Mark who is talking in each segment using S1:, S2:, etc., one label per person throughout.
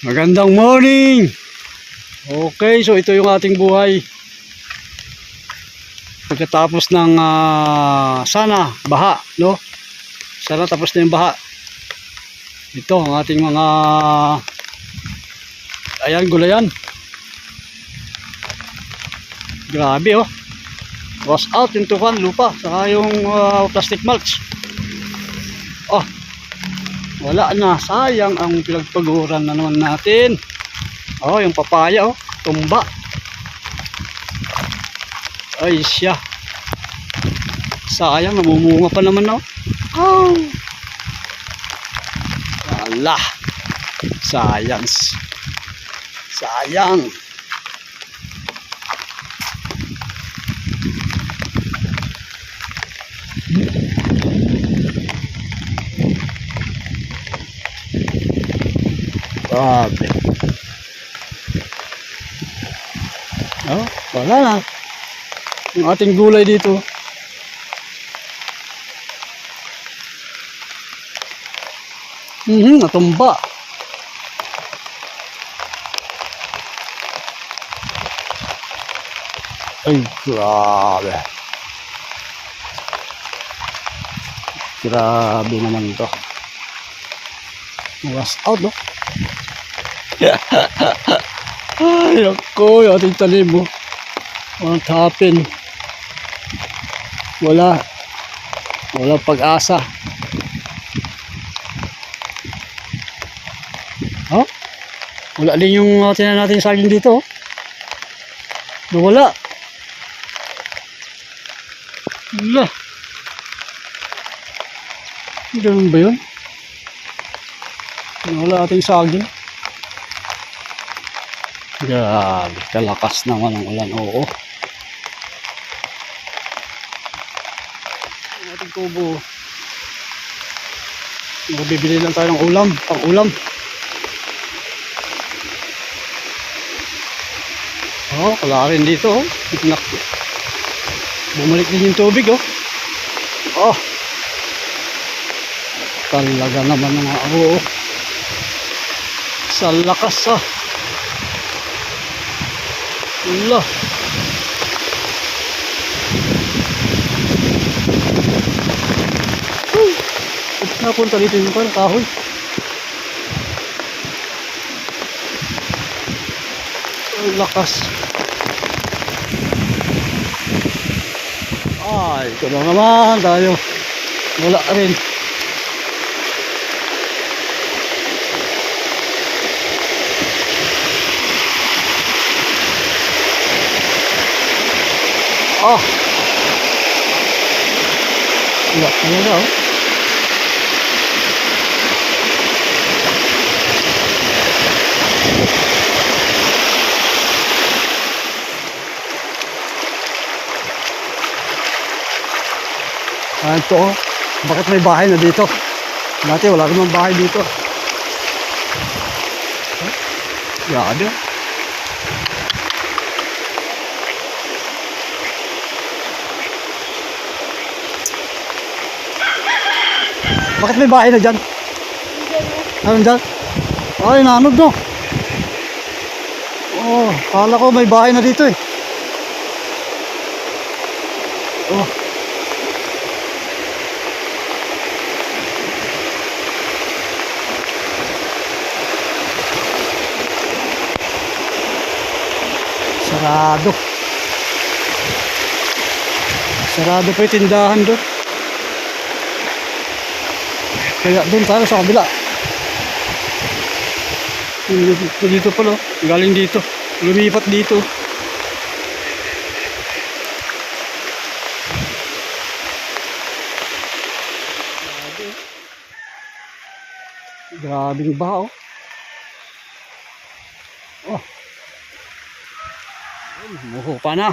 S1: Magandang morning! Okay, so ito yung ating buhay. Pagkatapos ng ah, sana baha, no? Sana tapos na yung baha. Ito ang ating mga ayan gulayan. Grabe oh. Wash out yung tukan lupa saka yung ah, plastic mulch. Wala na. Sayang ang pinagpaguran na naman natin. Oh, yung papaya oh. Tumba. Ay siya. Sayang, namumunga pa naman oh. Oh. Wala. Sayang. Sayang. Grabe. Oh, wala na. Yung ating gulay dito. Mhm, natumba. Ay, grabe. Grabe naman to. Was out, no? Ay, ako, yung ating tanim mo. What happened? Wala. Wala pag-asa. Oh? Wala din yung uh, tinan natin saging dito. Oh. Nawala. Wala. Ganun ba yun? Nawala ating saging. Grabe, kalakas naman ang ulan. Oo. Ang ating kubo. Bibili lang tayo ng ulam, pang ulam. Oh, wala rin dito. Oh. Nak Bumalik din yung tubig, oh. Oh. Talaga naman mga oh. Sa lakas, ah. Allah. Uy, napunta dito yung parang kahoy. Lakas. Ay, ito na naman tayo. Wala rin. Oh. Wala talaga oh. Ah, ito oh. Bakit may bahay na dito? Dati wala namang bahay dito. Huh? Oh. Bakit may bahay na dyan? Ano dyan? Ay, nanog no. Oh, kala ko may bahay na dito eh. Oh. Sarado. Sarado pa yung tindahan doon. Kaya doon tayo sa kabila. Dito, dito pala. Galing dito. Lumipat dito. Grabing baho. Oh. Ayun, Muho pa na.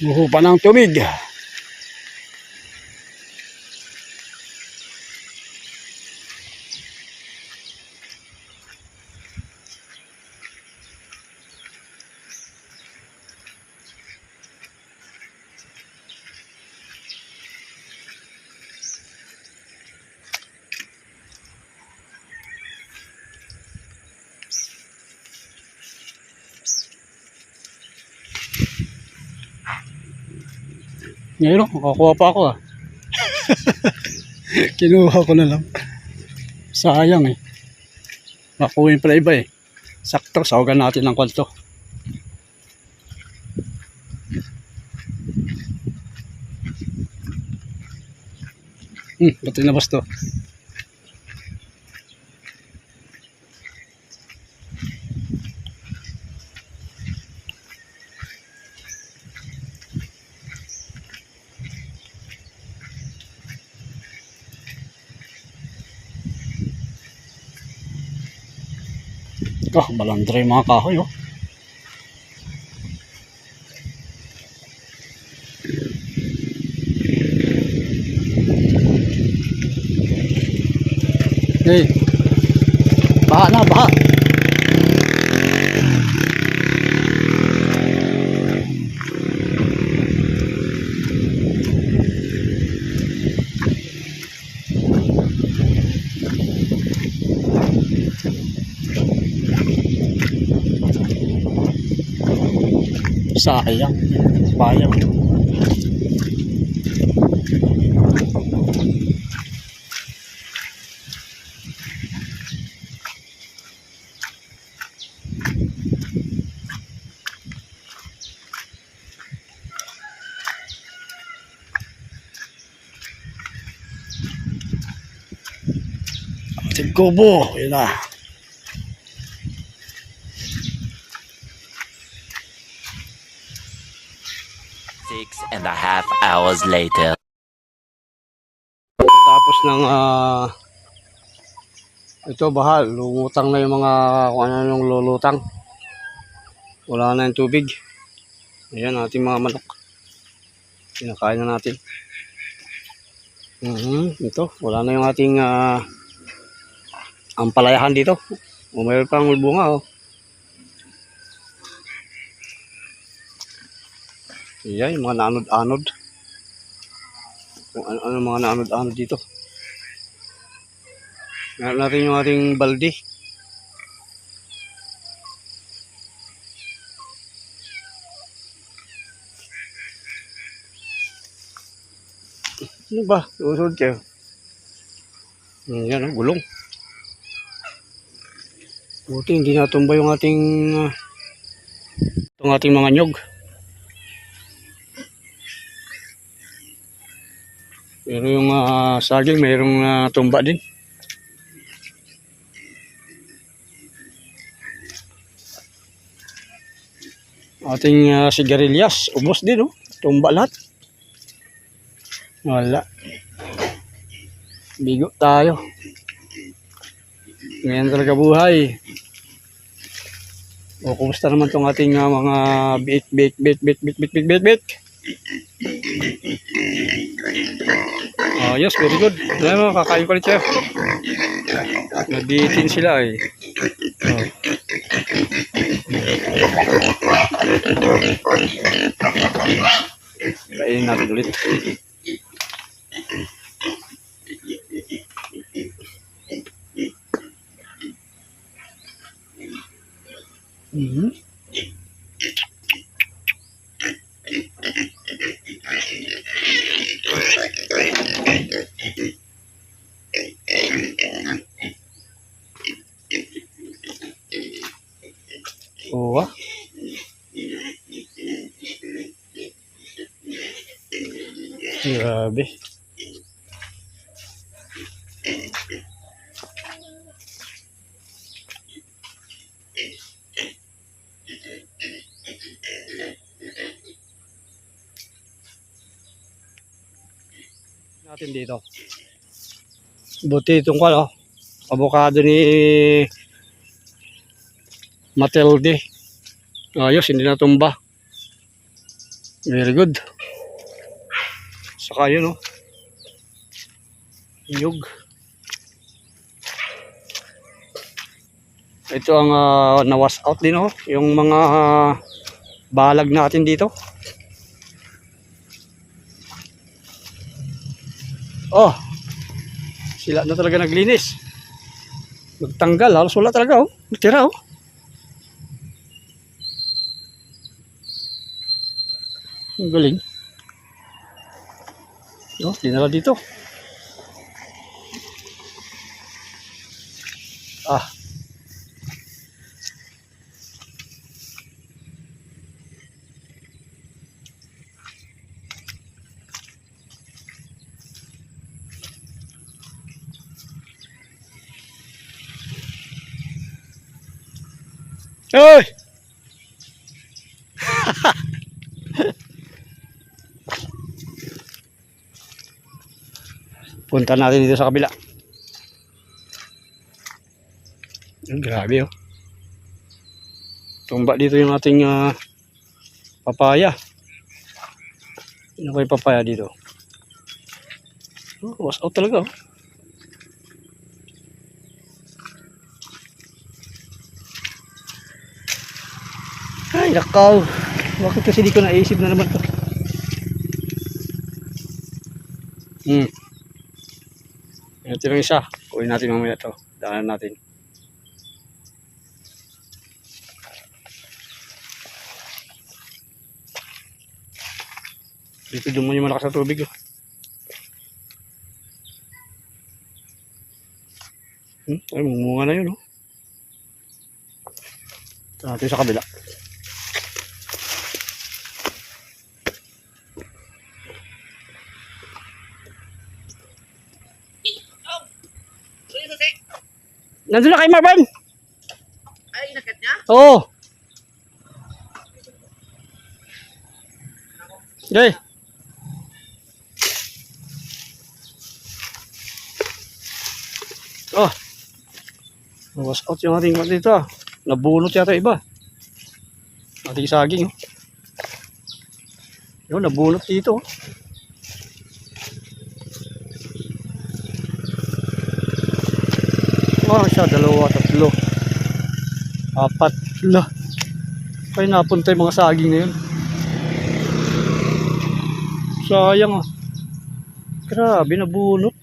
S1: Muho pa ng tubig. Ngayon, makakuha pa ako ah. Kinuha ko na lang. Sayang eh. Makuhin pala iba eh. Sakto, sawagan natin ng kwanto. Hmm, ba't tinabas to? Oh, balandre yung mga kahoy oh. Hey. Baha na, baha. Sayang. Bayang. Tigkubo, yun na.
S2: Half hours later.
S1: Tapos ng ah ito baha, lumutang na yung mga kung ano yung lulutang. Wala na yung tubig. Ayan ating mga manok. Kinakain na natin. Mhm, ito, wala na yung ating ah ampalayahan dito. O pang bunga oh. Ayan, yung mga naanod-anod. Kung ano, ano mga naanod-anod dito. Meron natin yung ating balde. Ano ba? Usunod kayo. Hmm, Yan, oh, gulong. Buti hindi natumba yung ating ah, itong ating mga nyog. Pero yung ah, saging mayroong ah, tumba din. Ating uh, sigarilyas, ubos din oh. Tumba lahat. Wala. Bigo tayo. Ngayon talaga buhay. O, kumusta naman tong ating ah, mga bit, bit, bit, bit, bit, bit, bit, bit, bit. Oh, yes, very good. Ayan mo, kakain ko ulit siya. Nabitin sila eh. Oh. Kainin natin ulit. Mhm. Grabe. natin dito. Buti itong kwal, oh. Avocado ni Matilde. Ayos, hindi natumba. Very good. Saka yun, oh. Yug. Ito ang ah, nawas out din, oh. Yung mga ah, balag natin dito. Oh. Sila na talaga naglinis. Nagtanggal, halos wala talaga, oh. Tira, oh. Ang galing. Oh, dinala dito. Ah. Hoy! Punta natin dito sa kabila. Grabe oh. Tumba dito yung ating ah, papaya. Ano yung papaya dito? Oh, was out talaga oh. Ay, nakaw. Bakit kasi di ko naisip na naman to? Hmm. Ito lang isa. Kunin natin mamaya to. Daanan natin. Dito dumo yung malakas na tubig. Oh. Hmm? Ay, mumunga na yun. Oh. Ito natin sa kabila. Nandun na kay Marvin!
S3: Ay, inakat niya?
S1: Oo. Okay. Oh. Was out yung ating dito. ah. Nabunot yata iba. Ating saging. Oh. Yun, nabunot dito. oh. Oh, siya, dalawa, tatlo. Apat. La. Kaya napunta yung mga saging na yun. Sayang ah. Grabe, nabunot.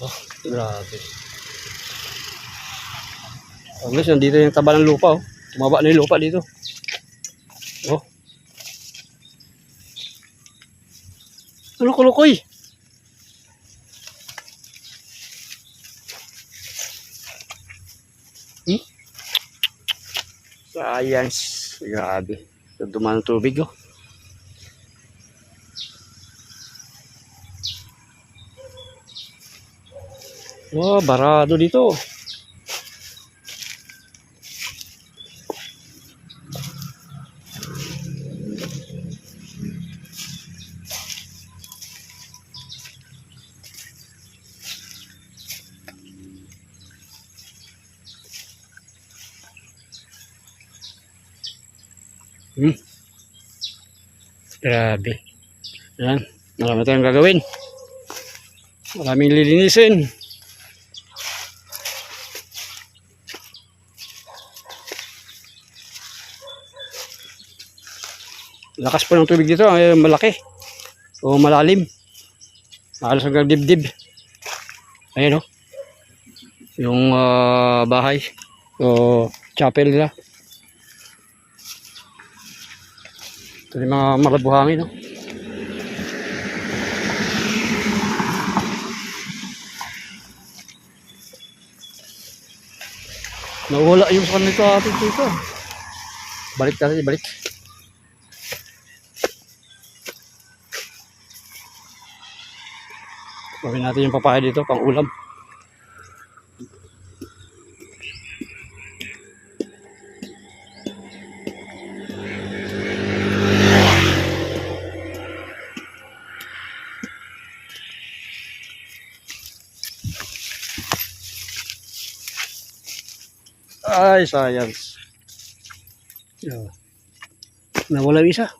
S1: Oh, grabe. Oh, guys, nandito yung taba ng lupa oh. Tumaba na yung lupa dito. Oh. Ano kulukoy? Hmm? Science. Grabe. Dumaan ng tubig oh. Oh, barado dito. Hmm. Grabe. Yan. Marami tayong gagawin. Maraming lilinisin. Lakas po ng tubig dito. Ay, malaki. O malalim. Halos hanggang dibdib. Ayan o. Yung ah, bahay. O chapel nila. Ito yung mga malabuhangin, no? Nawala yung sa nito atin dito. Balik natin, balik. Gawin natin yung papaya dito, pang ulam. Ay, science. Yeah. Nawala yung isa.